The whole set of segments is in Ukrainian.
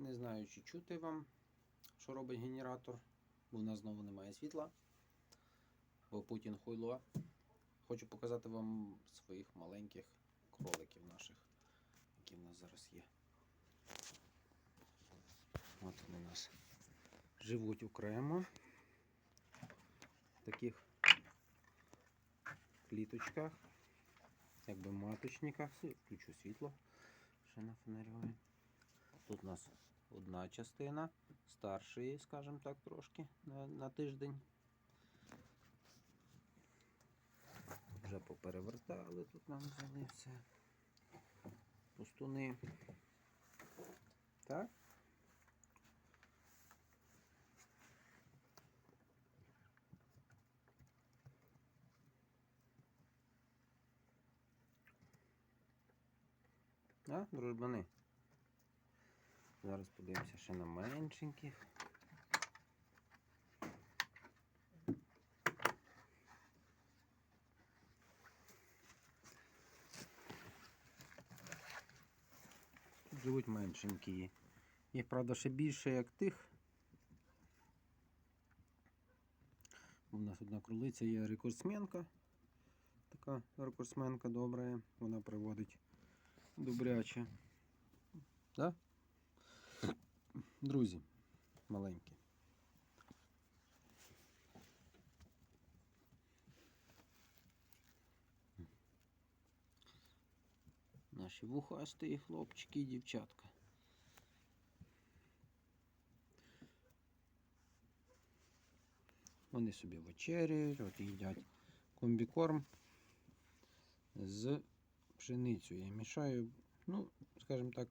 Не знаю, чи чути вам, що робить генератор, бо в нас знову немає світла. Бо Путін хуйло. Хочу показати вам своїх маленьких кроликів наших, які в нас зараз є. От вони у нас живуть окремо. В таких кліточках, якби маточниках. Включу світло, ще у нас одна частина, старшої, скажімо так, трошки на, на тиждень. Вже поперевертали, тут нам взяли все. Пустуни. Так? А, дружбани? Зараз подивимося ще на меншеньких. Тут живуть меншенькі. Їх, правда, ще більше, як тих. У нас одна кролиця є рекордсменка. Така рекордсменка добра. Вона приводить добряче. Да? Друзі, маленькі. Наші вухасті хлопчики і дівчатка. Вони собі вечеряють, їдять комбікорм з пшеницею. Я мішаю, ну, скажімо так,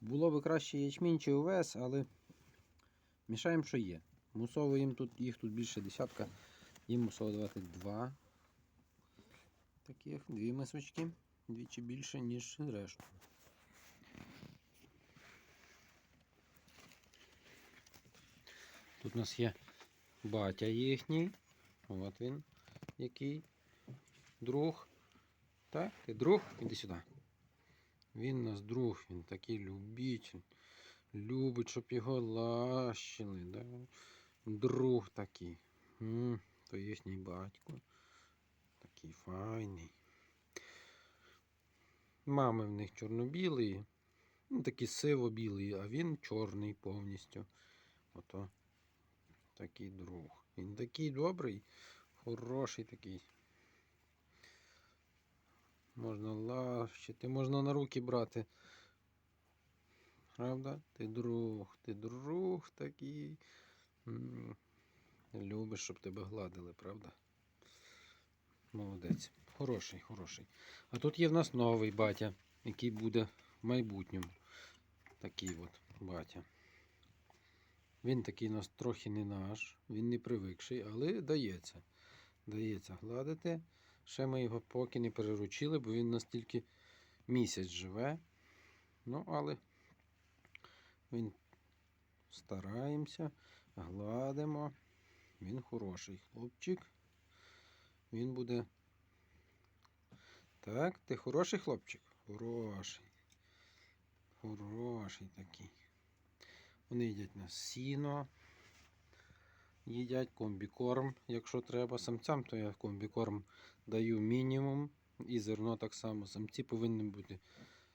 було би краще ячмінь чи овес, але мішаємо, що є. Мусово їм тут, їх тут більше десятка, їм мусово давати два таких, дві мисочки, двічі більше, ніж решту. Тут у нас є батя їхній. От він який. Друг. Так, ти друг? Іди сюди. Він нас друг, він такий любитель. Любить, щоб його лащили. Да? Друг такий. М, То їхній батько. Такий файний. Мами в них чорно-білий. Ну, такий сиво-білий, а він чорний повністю. Ото такий друг. Він такий добрий, хороший такий. Можна лащити, можна на руки брати. Правда? Ти друг, ти друг такий. Любиш, щоб тебе гладили, правда? Молодець. Хороший, хороший. А тут є в нас новий батя, який буде в майбутньому. Такий от батя. Він такий у нас трохи не наш, він не привикший, але дається. Дається гладити. Ще ми його поки не переручили, бо він у нас тільки місяць живе. Ну, але він стараємося, гладимо. Він хороший хлопчик. Він буде. Так, ти хороший хлопчик? Хороший. Хороший такий. Вони їдять на сіно. Їдять комбікорм, якщо треба. Самцям, то я комбікорм даю мінімум. І зерно так само. Самці повинні бути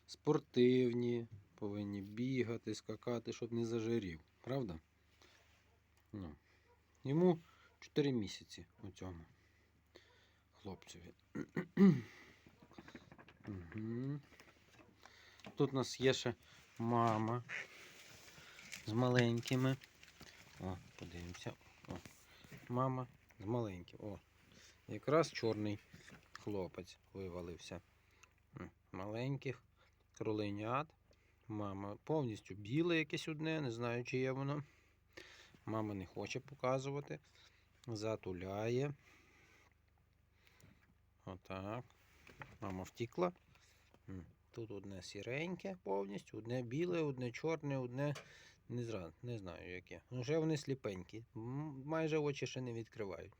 спортивні, повинні бігати, скакати, щоб не зажирів. Правда? Ну. Йому 4 місяці у цьому хлопцеві. Угу. Тут у нас є ще мама з маленькими. О, подивимося. Мама з маленьким. О, якраз чорний хлопець вивалився. Маленьких кроленят. Мама повністю біле якесь одне, не знаю, чи є воно. Мама не хоче показувати. Затуляє. Отак. Мама втікла. Тут одне сіреньке повністю, одне біле, одне чорне, одне не, зра... не знаю яке. Ну, Вже вони сліпенькі. Майже очі ще не відкривають.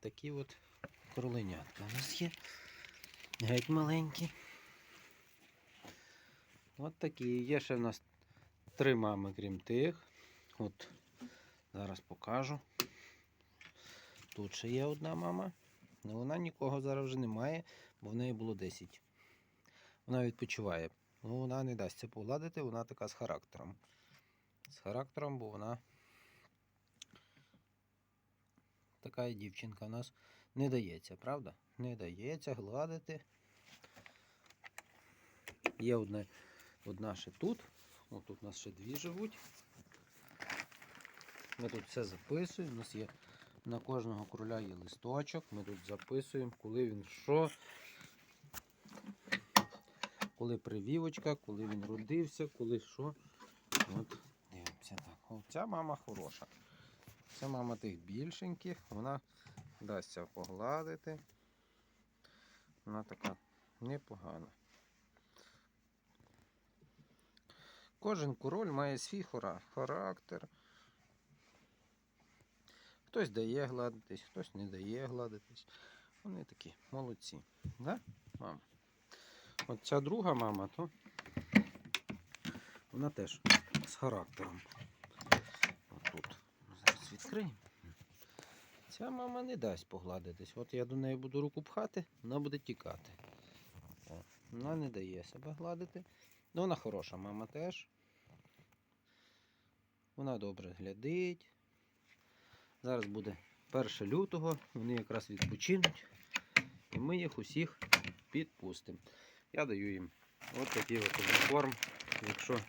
Такі от кроленятка у нас є. Геть маленькі. От такі. Є ще в нас три мами, крім тих. От зараз покажу. Тут ще є одна мама. але вона нікого зараз вже немає, бо в неї було 10. Вона відпочиває. Ну, вона не дасть це погладити, вона така з характером. З характером, бо вона така дівчинка в нас не дається, правда? Не дається гладити. Є одне, одна ще тут. О, тут у нас ще дві живуть. Ми тут все записуємо. У нас є на кожного короля є листочок. Ми тут записуємо, коли він що. Коли привівочка, коли він родився, коли що. От, дивимося так. Ця мама хороша. Це мама тих більшеньких, вона дасться погладити. Вона така непогана. Кожен король має свій характер. Хтось дає гладитись, хтось не дає гладитись. Вони такі молодці. Да, мама? От ця друга мама, то вона теж з характером. Отут. Зараз відкриємо. Ця мама не дасть погладитись. От я до неї буду руку пхати, вона буде тікати. О, вона не дає себе гладити. Ну, вона хороша мама теж. Вона добре глядить. Зараз буде 1 лютого, вони якраз відпочинуть. І ми їх усіх підпустимо. Я даю їм от такий от корм, якщо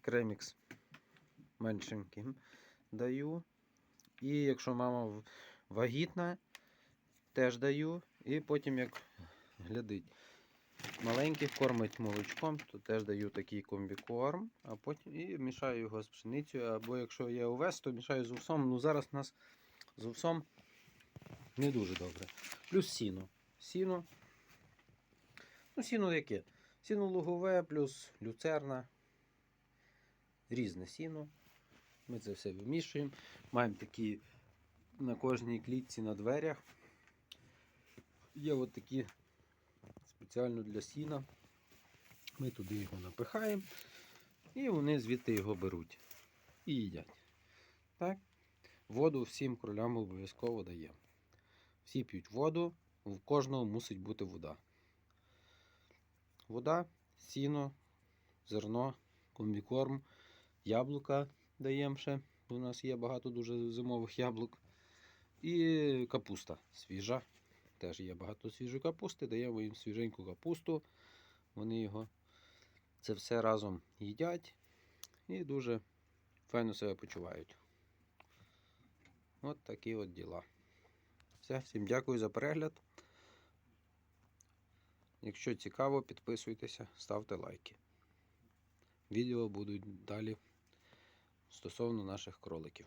кремікс меншеньким даю. І якщо мама вагітна, теж даю. І потім, як глядить, маленьких кормить молочком, то теж даю такий комбікорм, а потім і мішаю його з пшеницею. Або якщо є овес, то мішаю з овсом. Ну зараз у нас з овсом не дуже добре. Плюс сіно. Сіно. Ну, сіно яке? Сіно лугове, плюс люцерна. Різне сіно. Ми це все вимішуємо. Маємо такі на кожній клітці на дверях. Є от такі спеціально для сіна. Ми туди його напихаємо. І вони звідти його беруть і їдять. Так? Воду всім кролям обов'язково даємо. Всі п'ють воду, в кожного мусить бути вода. Вода, сіно, зерно, комбікорм, яблука даємо ще. У нас є багато дуже зимових яблук. І капуста свіжа. Теж є багато свіжої капусти, даємо їм свіженьку капусту. Вони його це все разом їдять і дуже файно себе почувають. От такі от діла. Все, всім дякую за перегляд. Якщо цікаво, підписуйтеся, ставте лайки. Відео будуть далі стосовно наших кроликів.